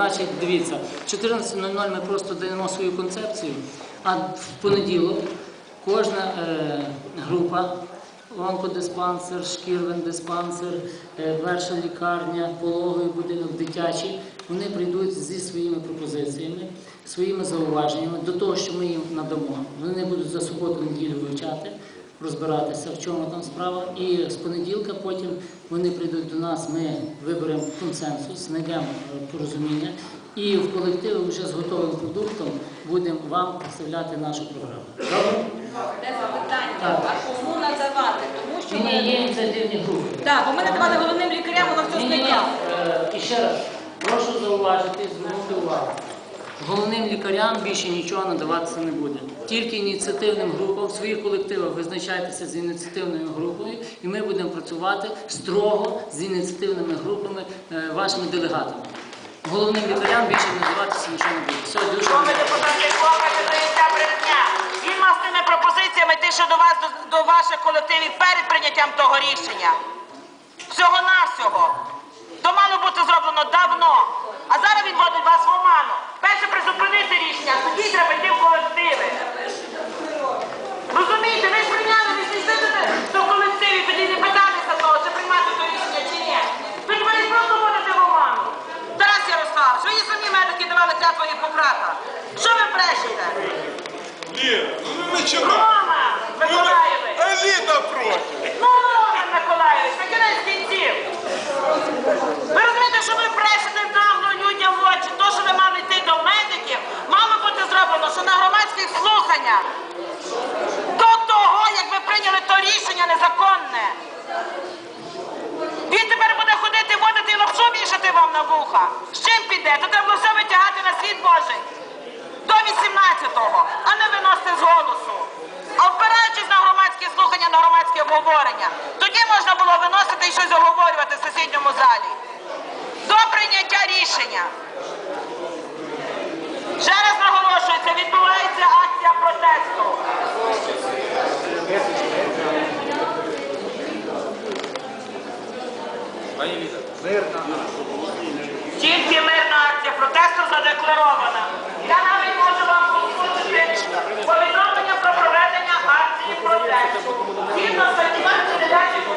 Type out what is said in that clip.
Значить, дивіться, в 14.00 ми просто даємо свою концепцію, а в понеділок кожна е, група, онкодиспансер, шкірвен диспансер, е, перша лікарня, пологовий будинок, дитячий, вони прийдуть зі своїми пропозиціями, своїми зауваженнями до того, що ми їм надамо. Вони будуть за суботу-неділю вивчати розбиратися, в чому там справа. І з понеділка потім вони прийдуть до нас, ми виберемо консенсус, знайдемо е, порозуміння. І в колективі вже з готовим продуктом будемо вам представляти нашу програму. Добре? Де запитання? А кому надавати? Тому що Ні, є ініціативні групи. Так, бо ми надавали головним лікарям, воно все зникало. Е, І ще раз, прошу зауважити, звернути увагу. Головним лікарям більше нічого надаватися не буде. Тільки ініціативним групам в своїх колективах визначайтеся з ініціативною групою, і ми будемо працювати строго з ініціативними групами, е, вашими делегатами. Головним лікарям більше надаватися нічого не буде. Все, дуже. Згідно з тими пропозиціями, ті, що до вас до, до ваших колективів перед прийняттям того рішення. Всього-навсього. То мало бути зроблено давно. А зараз відводить вас в призупинити рішення, а тоді треба йти в колективи. Розумієте, ви ж прийняли, ви ж до колективів, тоді не питалися того, чи приймати то рішення, чи ні. Ви тепер їх просто вводите в оману. Тарас Ярославович, ви самі медики давали клятву Гіппократа. Що ви брешете? Лена, ну не починай. Рома Миколаєвич! Аліна проти. Ну, Роман Миколаєвич, на кінець кінців. Ви розумієте, що ви брешете нагло людям в очі. То, що ви мали йти до медиків, мало бути зроблено, що на громадських слуханнях. До того, як ви прийняли то рішення незаконне. Він тепер буде ходити, водити і лапшу вішати вам на вуха. З чим піде? То треба все витягати на світ Божий. До 18-го, а не виносити з голосу. А впираючись на громадські слухання, на громадське обговорення, тоді можна було виносити і щось оговорювати в сусідньому залі. До прийняття рішення. Ще раз наголошується, відбувається акція протесту. Тільки мирна акція протесту задекларована. Я навіть можу вам послухати повідомлення про проведення акції протесту. Згідно статті 29